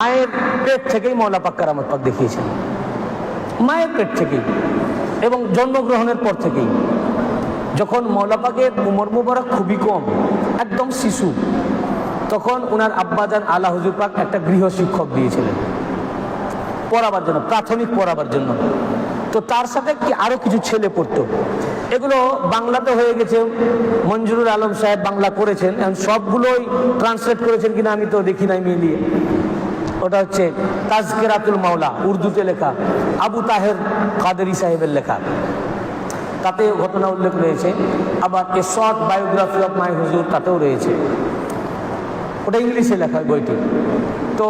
মায়ের পেট থেকেই মৌলা পাক কারামত পাক দেখিয়েছেন। মায়ের পেট থেকেই এবং জন্মগ্রহণের পর থেকেই। যখন মৌলা পাকের উমর মুবারক খুবই কম, একদম শিশু, তখন ওনার আব্বাজান আলা হুজুর পাক একটা গৃহ শিক্ষক দিয়েছিলেন। পড়াবার জন্য, প্রাথমিক পড়াবার জন্য। তো তার সাথে কি আরও কিছু ছেলে পড়তো? এগুলো বাংলাতে হয়ে গেছে। মঞ্জুরুল আলম সাহেব বাংলা করেছেন। এখন সবগুলোই ট্রান্সলেট করেছেন কিনা আমি তো দেখি নাই মিলিয়ে। ওটা হচ্ছে তাজকেরাতুল মাওলা, উর্দুতে লেখা। আবু তাহের কাদেরি সাহেবের লেখা। তাতে ঘটনা উল্লেখ রয়েছে। আবার a short biography of my হুজুর তাতেও রয়েছে। ওটা ইংলিশে লেখা বইটি। তো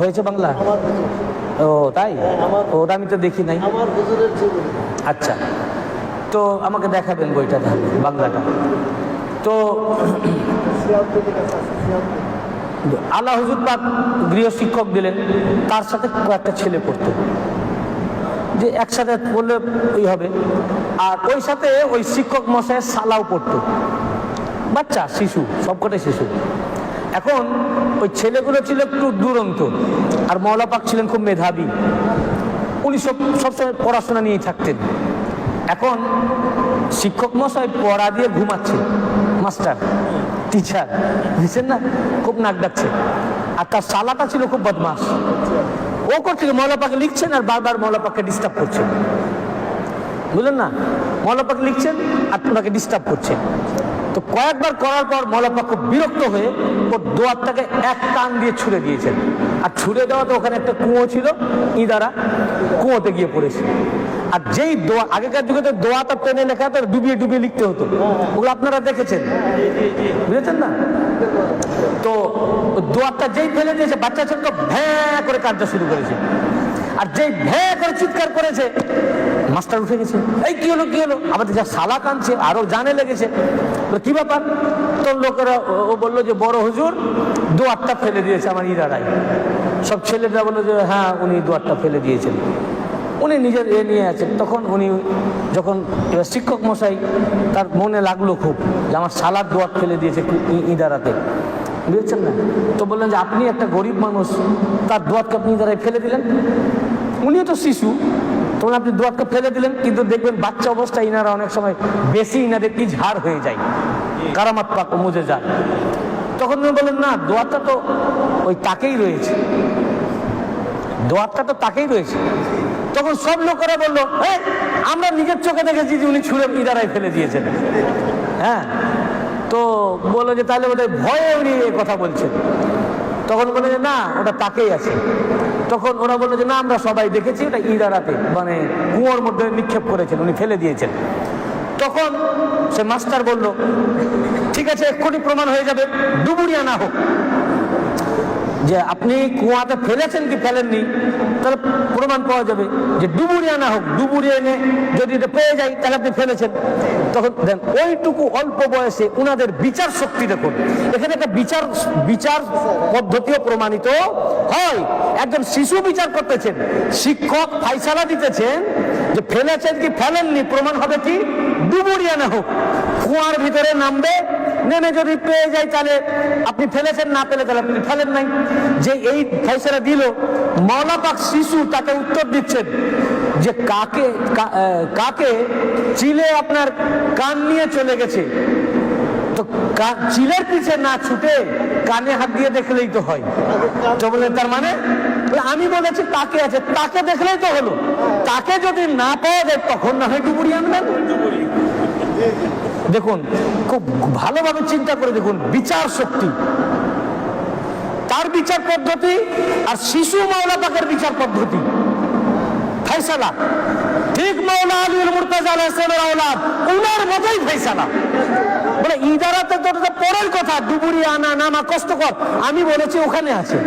হয়েছে বাংলা? ও, তাই? ওটা আমি তো দেখি নাই। আচ্ছা। তো আমাকে দেখাবেন বইটা তাহলে, বাংলাটা। তো সিয়ামপুরের কাছে আছে সিয়ামপুর আল্লাহ হুজুর পাক গৃহ শিক্ষক দিলেন, তার সাথে কয়েকটা ছেলে পড়তো। যে একসাথে পড়লে ওই হবে, আর ওই সাথে ওই শিক্ষক মশাইয়ের সালাও পড়তো। বাচ্চা, শিশু, সবকটাই শিশু। এখন ওই ছেলেগুলো ছিল একটু দুরন্ত, আর মৌলা পাক ছিলেন খুব মেধাবী। উনি সব সবসময় পড়াশোনা নিয়েই থাকতেন। এখন শিক্ষক মশাই পড়া দিয়ে ঘুমাচ্ছে মাস্টার টিচার বুঝছেন না? খুব নাক ডাকছে। আর তার সালাটা ছিল খুব বদমাস ও করছে কি, মৌলা পাকে লিখছেন আর বারবার মৌলা পাককে ডিস্টার্ব করছে বুঝলেন না? মৌলাপাক লিখছেন আর তোমাকে ডিস্টার্ব করছে তো কয়েকবার করার পর মৌলাপাক খুব বিরক্ত হয়ে ওর দোয়ারটাকে এক টান দিয়ে ছুঁড়ে দিয়েছেন। আর ছুঁড়ে দেওয়াতে ওখানে একটা কুয়ো ছিল, ইদারা, কুয়োতে গিয়ে পড়েছে। আর যেই দোয়া, আগেকার যুগে তো দোয়াটা পেনে লেখা তো ডুবিয়ে ডুবিয়ে লিখতে হতো। ওগুলো আপনারা দেখেছেন? বুঝেছেন না? তো দোয়ারটা যেই ফেলে দিয়েছে, বাচ্চা ছেলে তো ভ্যাঁ করে কাঁদতে শুরু করেছে। আর যেই ভ্যাঁ করে চিৎকার করেছে, মাস্টার উঠে গেছে। এই কি হলো কি হলো? আমাদের যা সালা কাঁদছে, আরও জানে লেগেছে। তো কি ব্যাপার? তোর লোকেরা ও- বলল যে, বড় হুজুর, দোয়ারটা ফেলে দিয়েছে আমার ইদারাই সব ছেলেরা বলল যে হ্যাঁ উনি দোয়ারটা ফেলে দিয়েছেন। উনি নিজের এ নিয়ে আছেন। তখন উনি যখন এবার শিক্ষক মশাই, তার মনে লাগল খুব যে, আমার সালার দোয়ার ফেলে দিয়েছে ইদারাতে বুঝেছেন না? তো বললেন যে, আপনি একটা গরিব মানুষ, তার দোয়াতকে আপনি ইদারায় ফেলে দিলেন? উনিও তো শিশু। তখন আপনি দোয়াতকে ফেলে দিলেন কিন্তু দেখবেন বাচ্চা অবস্থায় ইনারা অনেক সময় বেশি ইনাদের কি ঝাড় হয়ে যায় কারামাত পাক মুজে যায়। তখন উনি বললেন না দোয়াতটা তো ওই তাকেই রয়েছে। দোয়াতটা তো তাকেই রয়েছে। তখন সব লোকেরা বলল "এই, আমরা নিজের চোখে দেখেছি যে উনি ছুঁড়ে ইদারায় ফেলে দিয়েছেন। হ্যাঁ তো বলল যে তাহলে বোধহয় ভয়ে উনি কথা বলছেন। তখন বলে যে না ওটা তাকেই আছে। তখন ওরা বলল যে, না, আমরা সবাই দেখেছি ওটা ইদারাতে মানে কুয়োর মধ্যে নিক্ষেপ করেছেন, উনি ফেলে দিয়েছেন। তখন সে মাস্টার বলল, ঠিক আছে, এক্ষুনি প্রমাণ হয়ে যাবে, ডুবুরিয়া না হোক। যে আপনি কুয়াতে ফেলেছেন কি ফেলেননি, তাহলে প্রমাণ পাওয়া যাবে যে ডুবুরিয়া না হোক, ডুবুরিয়া এনে যদি এটা পেয়ে যায়, তাহলে আপনি ফেলেছেন। তখন দেন, ওইটুকু অল্প বয়সে উনাদের বিচার শক্তি দেখুন। এখানে একটা বিচার বিচার পদ্ধতিও প্রমাণিত হয়। একজন শিশু বিচার করতেছেন, শিক্ষক ফাইসালা দিতেছেন যে ফেলেছেন কি ফেলেননি, প্রমাণ হবে কি ডুবুরিয়া না হোক। কুয়ার ভিতরে নামবে নেমে যদি পেয়ে যায় তাহলে আপনি ফেলেছেন, না পেলে তাহলে আপনি ফেলেন নাই। যে এই ফয়সলা দিল মাওলা পাক শিশু তাকে উত্তর দিচ্ছেন যে কাকে কাকে চিলে আপনার কান নিয়ে চলে গেছে। তো চিলের পিছে না ছুটে কানে হাত দিয়ে দেখলেই তো হয়। তো বলে, তার মানে? আমি বলেছি তাকে আছে, তাকে দেখলেই তো হলো। তাকে যদি না পাওয়া যায়, তখন না হয় ডুবুরি আনবেন। দেখুন, খুব ভালোভাবে চিন্তা করে দেখুন, বিচার শক্তি। তার বিচার পদ্ধতি আর শিশু মাওলা পাকের বিচার পদ্ধতি। ফয়সালা। ঠিক মাওলা আলীর মুর্তাজা আলাইহিসসালামের আওলাদ, উনার মতোই ফয়সালা। বলে, ইদারাতে তো পরের কথা, ডুবুরি আনা নামা কষ্টকর আমি বলেছি, ওখানে আছে।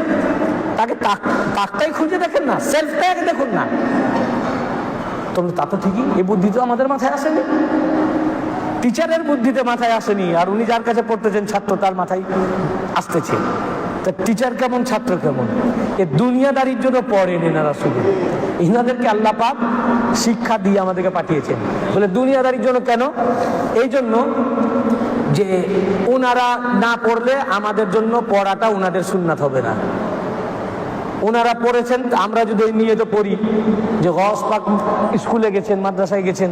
তাকে তাক- তাকটাই খুঁজে দেখেন না সেলফটাকে দেখুন না। তবে তা তো ঠিকই এই বুদ্ধি তো আমাদের মাথায় আসেনি। টিচারের বুদ্ধিতে মাথায় আসেনি, আর উনি যার কাছে পড়তেছেন ছাত্র, তার মাথায় আসতেছে। তা টিচার কেমন, ছাত্র কেমন? এ দুনিয়াদারির জন্য পড়েন এনারা শুধু ইনাদেরকে আল্লাহ পাক শিক্ষা দিয়ে আমাদেরকে পাঠিয়েছেন। বলে দুনিয়াদারির জন্য কেন? এই জন্য যে ওনারা না পড়লে আমাদের জন্য পড়াটা ওনাদের সুন্নাত হবে না। ওনারা পড়েছেন, আমরা যদি নিয়ে তো পড়ি যে গস পাক স্কুলে গেছেন, মাদ্রাসায় গেছেন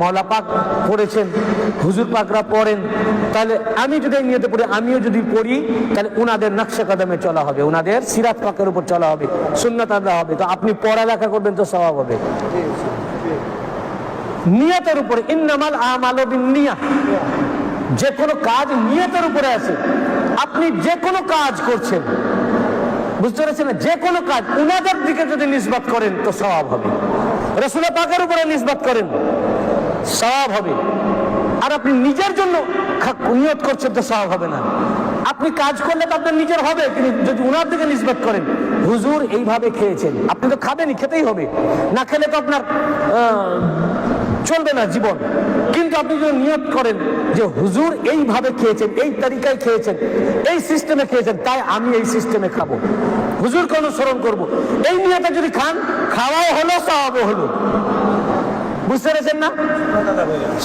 মৌলা পাক পড়েছেন, হুজুর পাকরা পড়েন, তাহলে আমি যদি এই পড়ি, আমিও যদি পড়ি, তাহলে ওনাদের নকশা কদমে চলা হবে ওনাদের সিরাত পাকের উপর চলা হবে, সুন্নাত আদা হবে, তো আপনি পড়ালেখা করবেন তো স্বভাব হবে। নিয়তের উপরে, ইন্নামাল আমাল নিয়া যে কোনো কাজ নিয়তের উপরে আছে, আপনি যে কোনো কাজ করছেন, বুঝতে পেরেছেন? যে কোনো কাজ, উনাদের দিকে যদি নিসবাত করেন তো সওয়াব হবে। রসুল পাকের উপরে নিসবাত করেন। সওয়াব হবে। আর আপনি নিজের জন্য নিয়ত করছেন তো সওয়াব হবে না। আপনি কাজ করলে তো আপনার নিজের হবে, কিন্তু যদি উনার দিকে নিসবাত করেন, হুজুর এইভাবে খেয়েছেন। আপনি তো খাবেনই, খেতেই হবে। না খেলে তো আপনার চলবে না জীবন। কিন্তু আপনি যদি নিয়ত করেন যে হুজুর এইভাবে খেয়েছেন, এই তালিকায় খেয়েছেন, এই সিস্টেমে খেয়েছেন, তাই আমি এই সিস্টেমে খাব। হুজুরকে অনুসরণ করব। এই নিয়তে যদি খান, খাওয়াও হলো সওয়াবও হলো। বুঝতে পেরেছেন না?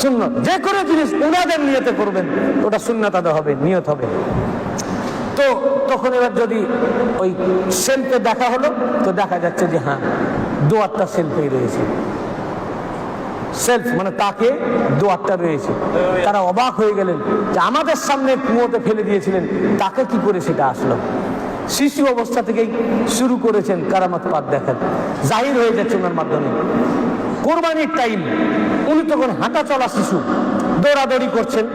সুন্নত। যে কোনো জিনিস ওনাদের নিয়তে করবেন, ওটা সুন্নত আদা হবে, নিয়ত হবে। তো তখন এবার যদি ওই সেলফে দেখা হলো, তো দেখা যাচ্ছে যে হ্যাঁ দোয়ারটা সেলফেই রয়েছে। সেলফ মানে তাকে দোয়ারটা রয়েছে। তারা অবাক হয়ে গেলেন যে আমাদের সামনে কুয়োতে ফেলে দিয়েছিলেন, তাকে কি করে সেটা আসলো? শিশু অবস্থা থেকেই শুরু করেছেন কারামাত পাত দেখান জাহির হয়ে যাচ্ছে ওনার মাধ্যমে। কোরবানির টাইম উনি তখন হাঁটা চলা শিশু, দৌড়াদৌড়ি করছেন,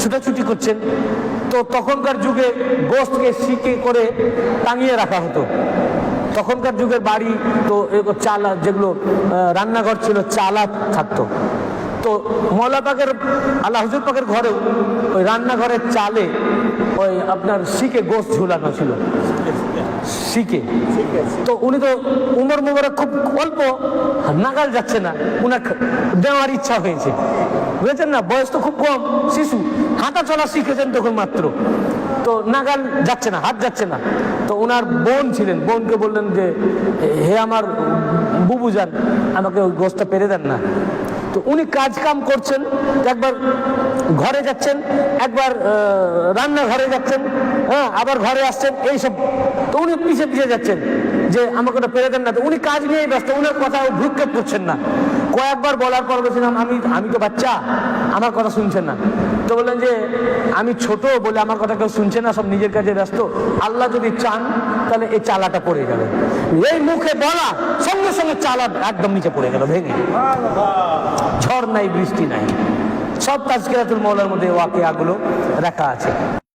ছুটাছুটি করছেন। তো তখনকার যুগে গোস্তকে শিকে করে টাঙিয়ে রাখা হতো। তখনকার যুগের বাড়ি, তো চালা, যেগুলো রান্নাঘর ছিল, চালা থাকতো। তো মৌলা পাকের, আল্লাহ হুজুর পাকের ঘরেও ওই রান্নাঘরের চালে ওই আপনার শিকে গোস ঝুলানো ছিল। ঠিক তো উনি তো উমর মুবারক খুব অল্প নাগাল যাচ্ছে না। উনার দেওয়ার ইচ্ছা হয়েছে। বুঝেছেন না? বয়স তো খুব কম, শিশু। হাঁটা চলা শিখেছেন তখন মাত্র। তো নাগাল যাচ্ছে না, হাত যাচ্ছে না। তো ওনার বোন ছিলেন, বোনকে বললেন যে, হে আমার বুবু যান, আমাকে ওই গোষ্ঠটা পেরে দেন না। তো উনি কাজ কাম করছেন, একবার ঘরে যাচ্ছেন, একবার রান্না রান্নাঘরে যাচ্ছেন হ্যাঁ আবার ঘরে আসছেন এইসব তো উনি পিছিয়ে পিছিয়ে যাচ্ছেন, যে আমাকে ওটা পেরে দেন না। তো উনি কাজ নিয়েই ব্যস্ত, উনার কথা ভ্রুক্ষেপ করছেন না। কয়েকবার বলার পর বলছিলাম, আমি আমি তো বাচ্চা, আমার কথা শুনছেন না। তো বললেন যে, আমি ছোট বলে আমার কথা কেউ শুনছে না, সব নিজের কাজে ব্যস্ত। আল্লাহ যদি চান, তাহলে এই চালাটা পড়ে যাবে এই মুখে বলা, সঙ্গে সঙ্গে চালা একদম নিচে পড়ে গেল, ভেঙে। ঝড় নাই, বৃষ্টি নাই। সব তাজকিরাতুল মৌলার মধ্যে ওয়াকিয়াগুলো রাখা আছে।